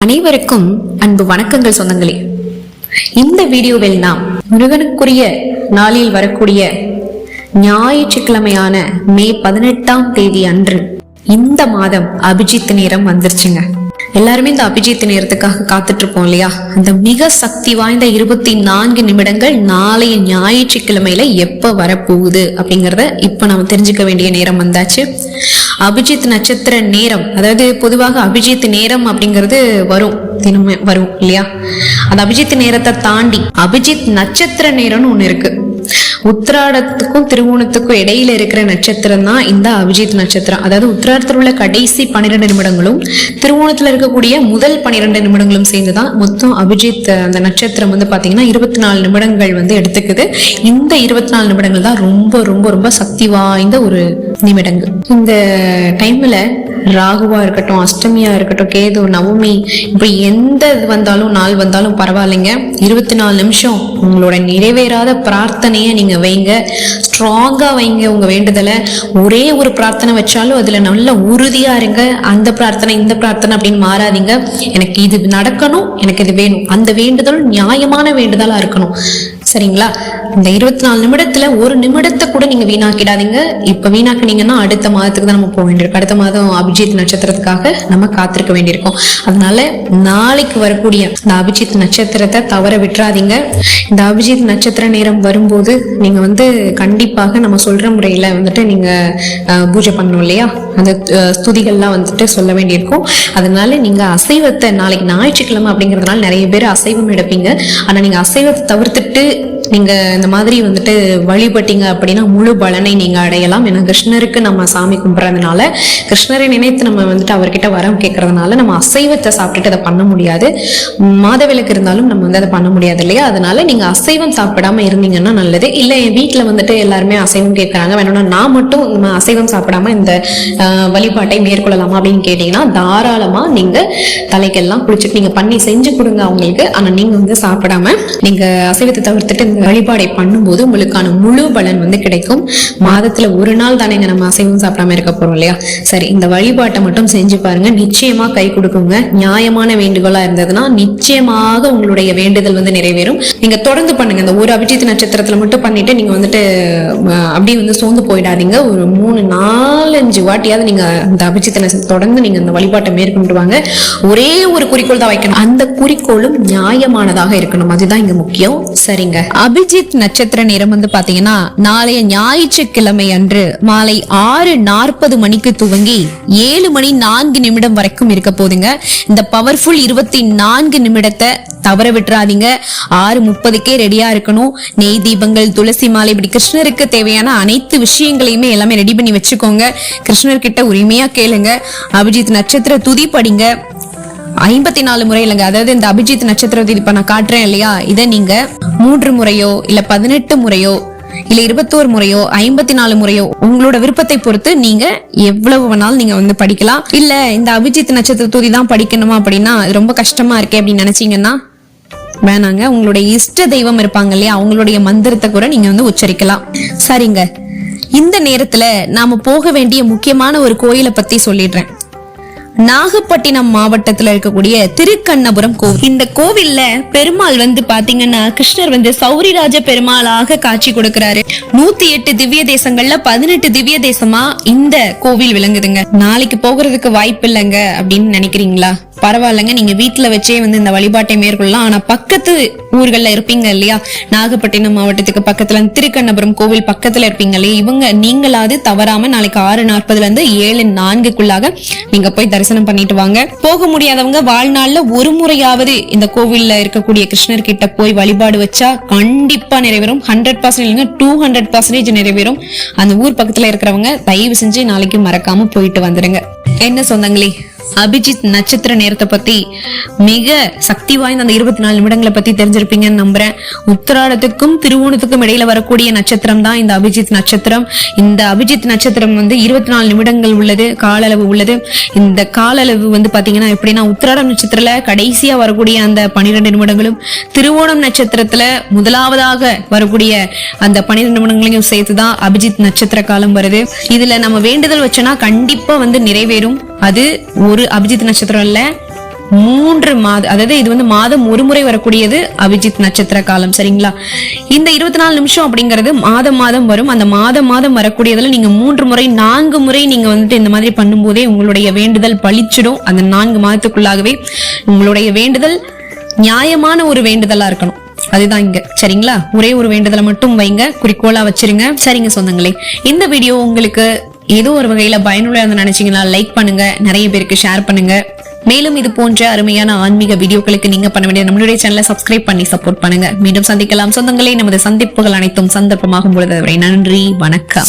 அனைவருக்கும் அன்பு வணக்கங்கள் சொந்தங்களே. இந்த வீடியோவில் நாம் முருகனுக்குரிய நாளில் வரக்கூடிய ஞாயிற்றுக்கிழமையான மே பதினெட்டாம் தேதி அன்று இந்த மாதம் அபிஜித் நேரம் வந்துருச்சுங்க. எல்லாருமே இந்த அபிஜித் நேரத்துக்காக காத்துட்டு இருப்போம் இல்லையா? அந்த மிக சக்தி வாய்ந்த இருபத்தி நான்கு நிமிடங்கள் நாளைய ஞாயிற்றுக்கிழமையில எப்ப வரப்போகுது அப்படிங்கறத இப்ப நம்ம தெரிஞ்சுக்க வேண்டிய நேரம் வந்தாச்சு. அபிஜித் நட்சத்திர நேரம் அதாவது பொதுவாக அபிஜித் நேரம் அப்படிங்கிறது வரும் தினமே வரும் இல்லையா? அந்த அபிஜித் நேரத்தை தாண்டி அபிஜித் நட்சத்திர நேரம்னு ஒன்று இருக்கு. உத்திராடத்துக்கும் திருவோணத்துக்கும் இடையில இருக்கிற நட்சத்திரம் தான் இந்த அபிஜித் நட்சத்திரம். அதாவது உத்திராடத்தில் உள்ள கடைசி பன்னிரெண்டு நிமிடங்களும் திருவோணத்துல இருக்கக்கூடிய முதல் பன்னிரெண்டு நிமிடங்களும் சேர்ந்துதான் மொத்தம் அபிஜித் அந்த நட்சத்திரம் வந்து பாத்தீங்கன்னா இருபத்தி நாலு நிமிடங்கள் வந்து எடுத்துக்குது. இந்த இருபத்தி நாலு நிமிடங்கள் தான் ரொம்ப ரொம்ப ரொம்ப சக்தி வாய்ந்த ஒரு நிமிடங்கள் இந்த டைம்ல ராகுவா இருக்கட்டும் அஷ்டமியா இருக்கட்டும் கேது நவமி இப்படி எந்த இது வந்தாலும் நாள் வந்தாலும் பரவாயில்லைங்க. இருபத்தி நாலு நிமிஷம் உங்களோட நிறைவேறாத பிரார்த்தனையை நீங்க வைங்க. ஸ்ட்ராங்கா வைங்க உங்க வேண்டுதலை. ஒரே ஒரு பிரார்த்தனை வச்சாலும் அதுல நல்ல உறுதியா இருங்க. அந்த பிரார்த்தனை இந்த பிரார்த்தனை அப்படின்னு மாறாதீங்க. எனக்கு இது நடக்கணும் எனக்கு இது வேணும். அந்த வேண்டுதல் நியாயமான வேண்டுதலா இருக்கணும். சரிங்களா? இந்த இருபத்தி நாலு நிமிடத்துல ஒரு நிமிடத்தை கூட நீங்க வீணாக்கிடாதீங்க. இப்ப வீணாக்கினீங்கன்னா அடுத்த மாதத்துக்கு தான் நம்ம போக வேண்டியிருக்கும் அடுத்த மாதம் அபிஜித் நட்சத்திரத்துக்காக நம்ம காத்திருக்க வேண்டியிருக்கும். அதனால நாளைக்கு வரக்கூடிய இந்த அபிஜித் நட்சத்திரத்தை தவற விட்டுறாதீங்க. இந்த அபிஜித் நட்சத்திர நேரம் வரும்போது நீங்க வந்து கண்டிப்பாக நம்ம சொல்ற முறையில வந்துட்டு நீங்க பூஜை பண்ணணும் இல்லையா? அந்த ஸ்துதிகள்லாம் வந்துட்டு சொல்ல வேண்டியிருக்கும். அதனால நீங்க அசைவத்தை நாளைக்கு ஞாயிற்றுக்கிழமை அப்படிங்கிறதுனால நிறைய பேர் அசைவம் எடுப்பீங்க. ஆனா நீங்க அசைவத்தை தவிர்த்துட்டு like நீங்கள் இந்த மாதிரி வந்துட்டு வழிபட்டீங்க அப்படின்னா முழு பலனை நீங்கள் அடையலாம். ஏன்னா கிருஷ்ணருக்கு நம்ம சாமி கும்பிட்றதுனால கிருஷ்ணரை நினைத்து நம்ம வந்துட்டு அவர்கிட்ட வரம் கேட்கறதுனால நம்ம அசைவத்தை சாப்பிட்டுட்டு அதை பண்ண முடியாது. மாதவிலக்கு இருந்தாலும் நம்ம வந்து அதை பண்ண முடியாது இல்லையா? அதனால நீங்கள் அசைவம் சாப்பிடாம இருந்தீங்கன்னா நல்லது. இல்லை என் வீட்டில் வந்துட்டு எல்லாருமே அசைவம் கேட்குறாங்க. வேணும்னா நான் மட்டும் நம்ம அசைவம் சாப்பிடாம இந்த வழிபாட்டை மேற்கொள்ளலாமா அப்படின்னு கேட்டீங்கன்னா தாராளமாக நீங்கள் தலைக்கெல்லாம் குளிச்சுட்டு நீங்கள் பண்ணி செஞ்சு கொடுங்க அவங்களுக்கு. ஆனால் நீங்கள் வந்து சாப்பிடாம நீங்கள் அசைவத்தை தவிர்த்துட்டு இந்த வழிபாடை பண்ணும்போது உங்களுக்கான முழு பலன் வந்து கிடைக்கும். மாதத்துல ஒரு நாள் தானேங்க நம்ம அசைவம் சாப்பிடாம இருக்க போறோம் இல்லையா? சரி இந்த வழிபாட்டை மட்டும் செஞ்சு பாருங்க. நிச்சயமா கை கொடுக்குங்க. நியாயமான வேண்டுகோளா இருந்ததுன்னா நிச்சயமாக உங்களுடைய வேண்டுதல் வந்து நிறைவேறும். நீங்க தொடர்ந்து பண்ணுங்க. இந்த ஒரு அபிஜித் நட்சத்திரத்துல மட்டும் பண்ணிட்டு நீங்க வந்துட்டு அப்படியே வந்து சோர்ந்து போயிடாதீங்க. ஒரு மூணு நாலஞ்சு வாட்டியாவது நீங்க இந்த அபிஜித் நட்சத்திரம் தொடர்ந்து நீங்க இந்த வழிபாட்டை மேற்கொண்டு வாங்க ஒரே ஒரு குறிக்கோள் தான் வைக்கணும். அந்த குறிக்கோளும் நியாயமானதாக இருக்கணும். அதுதான் இங்க முக்கியம். சரிங்க. அபிஜித் நட்சத்திர நேரம் வந்து பாத்தீங்கன்னா நாளைய ஞாயிற்றுக்கிழமை அன்று மாலை ஆறு நாற்பது மணிக்கு துவங்கி ஏழு மணி நான்கு நிமிடம் வரைக்கும் இருக்க போதுங்க. இந்த பவர்ஃபுல் இருபத்தி நான்கு நிமிடத்தை தவற விட்டுறாதீங்க. ஆறு முப்பதுக்கே ரெடியா இருக்கணும். நெய் தீபங்கள் துளசி மாலை இப்படி கிருஷ்ணருக்கு தேவையான அனைத்து விஷயங்களையுமே எல்லாமே ரெடி பண்ணி வச்சுக்கோங்க. கிருஷ்ணர்கிட்ட உரிமையா கேளுங்க. அபிஜித் நட்சத்திர துதி படிங்க. ஐம்பத்தி நாலு முறை இல்லைங்க. அதாவது இந்த அபிஜித் நட்சத்திரத்தை இப்ப நான் காட்டுறேன் இல்லையா? இதை நீங்க மூன்று முறையோ இல்ல பதினெட்டு முறையோ இல்ல இருபத்தோரு முறையோ ஐம்பத்தி நாலு முறையோ உங்களோட விருப்பத்தை பொறுத்து நீங்க எவ்வளவு வேணாலும் நீங்க வந்து படிக்கலாம். இல்ல இந்த அபிஜித் நட்சத்திர தூதி தான் படிக்கணுமா அப்படின்னா ரொம்ப கஷ்டமா இருக்கே அப்படின்னு நினைச்சீங்கன்னா வேணாங்க. உங்களுடைய இஷ்ட தெய்வம் இருப்பாங்க இல்லையா? அவங்களுடைய மந்திரத்தை கூட நீங்க வந்து உச்சரிக்கலாம். சரிங்க. இந்த நேரத்துல நாம போக வேண்டிய முக்கியமான ஒரு கோயிலை பத்தி சொல்லிடுறேன். நாகப்பட்டினம் மாவட்டத்துல இருக்கக்கூடிய திருக்கண்ணபுரம் கோவில். இந்த கோவில்ல பெருமாள் வந்து பாத்தீங்கன்னா கிருஷ்ணர் வந்து சௌரிராஜ பெருமாளாக காட்சி கொடுக்கிறாரு. நூத்தி எட்டு திவ்ய தேசங்கள்ல பதினெட்டு திவ்ய தேசமா இந்த கோவில் விளங்குதுங்க. நாளைக்கு போகிறதுக்கு வாய்ப்பு இல்லைங்க அப்படின்னு நினைக்கிறீங்களா? பரவாயில்லைங்க. நீங்க வீட்டுல வச்சே வந்து இந்த வழிபாட்டை மேற்கொள்ளலாம். ஆனா பக்கத்து ஊர்கள்ல இருப்பீங்க இல்லையா? நாகப்பட்டினம் மாவட்டத்துக்கு பக்கத்துல திருக்கண்ணபுரம் கோவில் பக்கத்துல இருப்பீங்க இல்லையா? இவங்க நீங்களாவது தவறாம நாளைக்கு ஆறு நாற்பதுல இருந்து ஏழு நான்குக்குள்ளாக நீங்க போய் தரிசனம் பண்ணிட்டு வாங்க. போக முடியாதவங்க வாழ்நாள்ல ஒரு முறையாவது இந்த கோவில்ல இருக்கக்கூடிய கிருஷ்ணர் கிட்ட போய் வழிபாடு வச்சா கண்டிப்பா நிறைவேறும். ஹண்ட்ரட் பர்சன்ட் இல்லைங்க டூ ஹண்ட்ரட் பர்சன்டேஜ் நிறைவேறும். அந்த ஊர் பக்கத்துல இருக்கிறவங்க தயவு செஞ்சு நாளைக்கு மறக்காம போயிட்டு வந்துருங்க. என்ன சொந்தங்களே? அபிஜித் நட்சத்திர நேரத்தை பத்தி மிக சக்தி வாய்ந்த அந்த இருபத்தி நாலு நிமிடங்களை பத்தி தெரிஞ்சிருப்பீங்கன்னு நம்புறேன். உத்திராடத்துக்கும் திருவோணத்துக்கும் இடையில வரக்கூடிய நட்சத்திரம் தான் இந்த அபிஜித் நட்சத்திரம். இந்த அபிஜித் நட்சத்திரம் வந்து இருபத்தி நாலு நிமிடங்கள் உள்ளது கால அளவு உள்ளது. இந்த கால அளவு வந்து பாத்தீங்கன்னா எப்படின்னா உத்திராடம் நட்சத்திரத்துல கடைசியா வரக்கூடிய அந்த பனிரெண்டு நிமிடங்களும் திருவோணம் நட்சத்திரத்துல முதலாவதாக வரக்கூடிய அந்த பன்னிரெண்டு நிமிடங்களையும் சேர்த்துதான் அபிஜித் நட்சத்திர காலம் வருது. இதுல நம்ம வேண்டுதல் வச்சோன்னா கண்டிப்பா வந்து நிறைவேறும். அது ஒரு அபிஜித் நட்சத்திரம் இல்ல மூன்று மாத அதாவது இது வந்து மாதம் ஒரு முறை வரக்கூடியது அபிஜித் நட்சத்திர காலம் சரிங்களா? இந்த இருபத்தி நாலு நிமிஷம் அப்படிங்கிறது மாதம் மாதம் வரும். அந்த மாதம் மாதம் வரக்கூடியதுல நீங்க மூன்று முறை நான்கு முறை நீங்க வந்துட்டு இந்த மாதிரி பண்ணும்போதே உங்களுடைய வேண்டுதல் பளிச்சிடும் அந்த நான்கு மாதத்துக்குள்ளாகவே உங்களுடைய வேண்டுதல் நியாயமான ஒரு வேண்டுதலா இருக்கணும். அதுதான் இங்க சரிங்களா? ஒரே ஒரு வேண்டுதலை மட்டும் வைங்க. குறிக்கோளா வச்சிருங்க. சரிங்க சொந்தங்களே. இந்த வீடியோ உங்களுக்கு ஏதோ ஒரு வகையில பயனுள்ளதாக நினைச்சீங்கன்னா லைக் பண்ணுங்க நிறைய பேருக்கு ஷேர் பண்ணுங்க. மேலும் இது போன்ற அருமையான ஆன்மீக வீடியோக்களுக்கு நீங்க பண்ண வேண்டிய நம்மளுடைய சேனலை சப்ஸ்கிரைப் பண்ணி சப்போர்ட் பண்ணுங்க. மீண்டும் சந்திக்கலாம். சொந்தங்களே நமது சந்திப்புகள் அனைத்தும் சந்தர்ப்பமாகும் பொழுது நன்றி வணக்கம்.